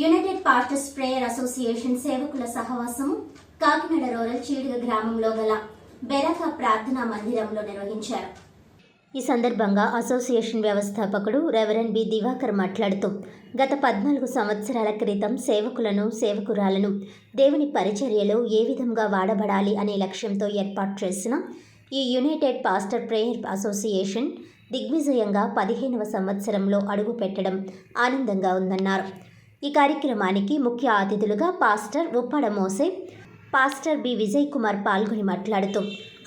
United pastors prayer association సేవకుల సహవాసం Kakinada rural చీడుగ గ్రామంలో గల బెరక ప్రార్థనా మందిరంలో నిర్వహించారు. ఈ సందర్భంగా అసోసియేషన్ వ్యవస్థాపకుడు రెవరెండ్ బి దివాకర్ మాట్లాడుతూ గత పద్నాలుగు సంవత్సరాల క్రితం సేవకులను సేవకురాలను దేవుని పరిచర్యలో ఏ విధంగా వాడబడాలి అనే లక్ష్యంతో ఏర్పాటు చేసిన ఈ యునైటెడ్ పాస్టర్ ప్రేయర్ అసోసియేషన్ దిగ్విజయంగా పదిహేనవ సంవత్సరంలో అడుగు పెట్టడం ఆనందంగా ఉందన్నారు. ఈ కార్యక్రమానికి ముఖ్య అతిథులుగా పాస్టర్ ఉప్పాడ మోసే పాస్టర్ బి విజయ్ కుమార్ పాల్గొని మాట్లాడుతూ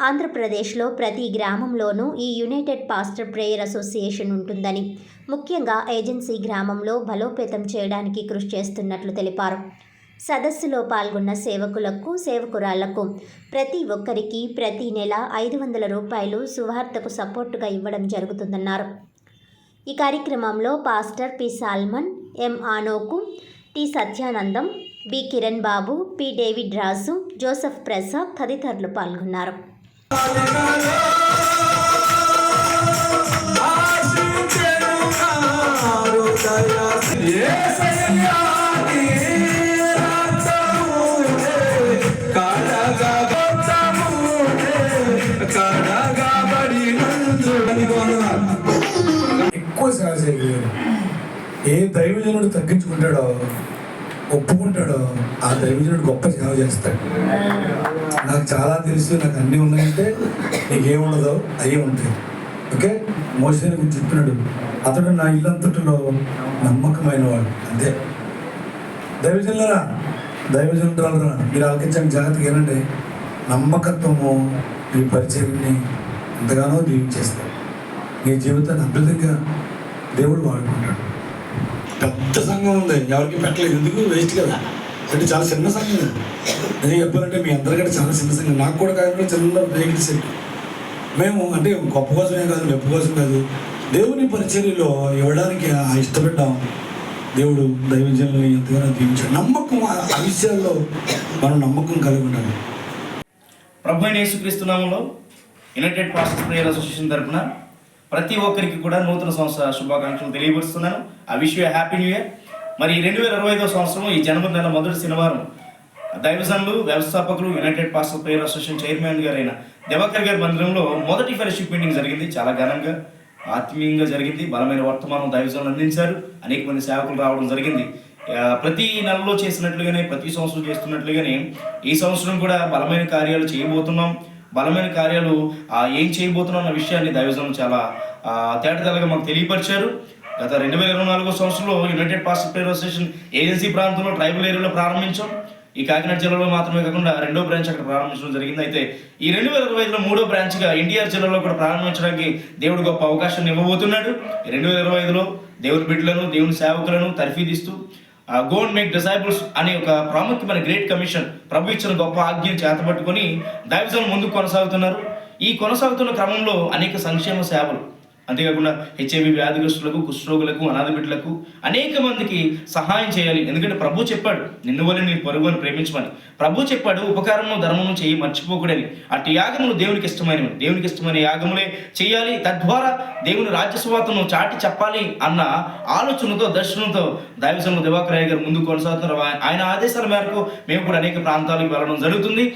ఆంధ్రప్రదేశ్లో ప్రతి గ్రామంలోనూ ఈ యునైటెడ్ పాస్టర్ ప్రేయర్ అసోసియేషన్ ఉంటుందని ముఖ్యంగా ఏజెన్సీ గ్రామంలో బలోపేతం చేయడానికి కృషి చేస్తున్నట్లు తెలిపారు. సదస్సులో పాల్గొన్న సేవకులకు సేవకురాళ్ళకు ప్రతి ఒక్కరికి ప్రతి నెల ఐదు వందల రూపాయలు సువార్తకు సపోర్టుగా ఇవ్వడం జరుగుతుందన్నారు. ఈ కార్యక్రమంలో pastor P Solomon M ఆనోకు T Satyanandam B Kiran Babu P David Raju Joseph Prasad తదితరులు పాల్గొన్నారు. ఎక్కువ సేవ చేయగలిగాడు ఏ దైవజనుడు తగ్గించుకుంటాడో ఒప్పుకుంటాడో ఆ దైవజనుడు గొప్ప సేవ చేస్తాడు. నాకు చాలా తెలుసు నాకు అన్నీ ఉన్నాయంటే నీకేముండదో అవి ఉంటాయి. ఓకే? మోసేని గురించి చెప్పినాడు అతడు నా ఇల్లంతటిలో నమ్మకమైన వాడు అంతే. దైవజనులరా దైవజనులరా మీరు ఆలకించండి జాగ్రత్తగా ఏనండి నమ్మకత్వము మీ పరిచయాన్ని ఎంతగానో దీవించేస్తారు మీ జీవితాన్ని అద్భుతంగా దేవుడు వాడుకుంటాడు. పెద్ద సంఘం ఉంది. ఎవరికి పెట్టలేదు. ఎందుకు? వేస్ట్ కదా. అంటే చాలా చిన్న సంఘం నేను చెప్పాలంటే మీ అందరికంటే చాలా చిన్న సంఘం. నాకు కూడా కాదు చిన్న బ్రేక్ సెట్. మేము అంటే గొప్ప కోసమే కాదు మెప్పు కోసం కాదు. దేవుని పరిచర్యలో ఇవ్వడానికి ఆ ఇష్టపడ్డాం. దేవుడు దైవజనులు ఎంతగానో దీవించాడు నమ్మకం ఆ విషయాల్లో మనం నమ్మకం కలిగి ఉండాలి. ప్రభు యేసుక్రీస్తు నామంలో యునైటెడ్ పాస్టర్స్ ప్రేయర్ అసోసియేషన్ తరపున ప్రతి ఒక్కరికి కూడా నూతన సంవత్సర శుభాకాంక్షలు తెలియపరుస్తున్నాను. ఆ విష్ హ్యాపీ న్యూ ఇయర్ మరి రెండు వేల ఇరవై ఐదో సంవత్సరం ఈ జనవరి నెల మొదటి శనివారం దైవజనులు వ్యవస్థాపకులు united pastor prayer association chairman గారైన దివాకర్ గారి మందిరంలో మొదటి ఫెలోషిప్ మీటింగ్ జరిగింది. చాలా ఘనంగా ఆత్మీయంగా జరిగింది. బలమైన వర్తమానం దైవజనులు అందించారు. అనేక మంది సేవకులు రావడం జరిగింది. ప్రతి నెలలో చేసినట్లుగానే ప్రతి సంవత్సరం చేస్తున్నట్లుగానే ఈ సంవత్సరం కూడా బలమైన కార్యాలు చేయబోతున్నాం. బలమైన కార్యాలు ఏం చేయబోతున్నాం అన్న విషయాన్ని దైవజనం చాలా తేటతెల్లగా మాకు తెలియపరిచారు. గత రెండు వేల ఇరవై నాలుగో సంవత్సరంలో united pastor prayer association agency ప్రాంతంలో ట్రైబల్ ఏరియాలో ప్రారంభించాం. ఈ కాకినాడ జిల్లాలో మాత్రమే కాకుండా రెండో బ్రాంచ్ అక్కడ ప్రారంభించడం జరిగింది. అయితే ఈ రెండు వేల ఇరవై ఐదులో మూడో బ్రాంచ్గా ఎన్టీఆర్ జిల్లాలో కూడా ప్రారంభించడానికి దేవుడు గొప్ప అవకాశాన్ని ఇవ్వబోతున్నాడు. రెండు వేల ఇరవై ఐదులో దేవుని బిడ్డలను దేవుని సేవకులను తర్ఫీదిస్తూ గో అండ్ మేక్ డిసైబుల్స్ అనే ఒక ప్రాముఖ్యమైన గ్రేట్ కమిషన్ ప్రభు ఇచ్చిన గొప్ప ఆజ్ఞను చేతపట్టుకొని దైవజనం ముందుకు కొనసాగుతున్నారు. ఈ కొనసాగుతున్న క్రమంలో అనేక సంక్షేమ సేవలు అంతేకాకుండా హెచ్ఐవి వ్యాధిగ్రస్తులకు కుష్ఠరోగులకు అనాథ బిడ్డలకు అనేక మందికి సహాయం చేయాలి. ఎందుకంటే ప్రభు చెప్పాడు నిన్ను వల్ల నీ పరుగును ప్రేమించమని. ప్రభు చెప్పాడు ఉపకారము ధర్మము చేయి మర్చిపోకూడని. అటు యాగములు దేవునికి ఇష్టమైనవి. దేవునికి ఇష్టమైన యాగములే చేయాలి. తద్వారా దేవుని రాజ్యస్వాతను చాటి చెప్పాలి అన్న ఆలోచనతో దర్శనంతో దైవజనులు దివాకరయ్య గారు ముందు కొనసాగుతున్నారు. ఆయన ఆదేశాల మేరకు మేము కూడా అనేక ప్రాంతాలకు వెళ్ళడం జరుగుతుంది.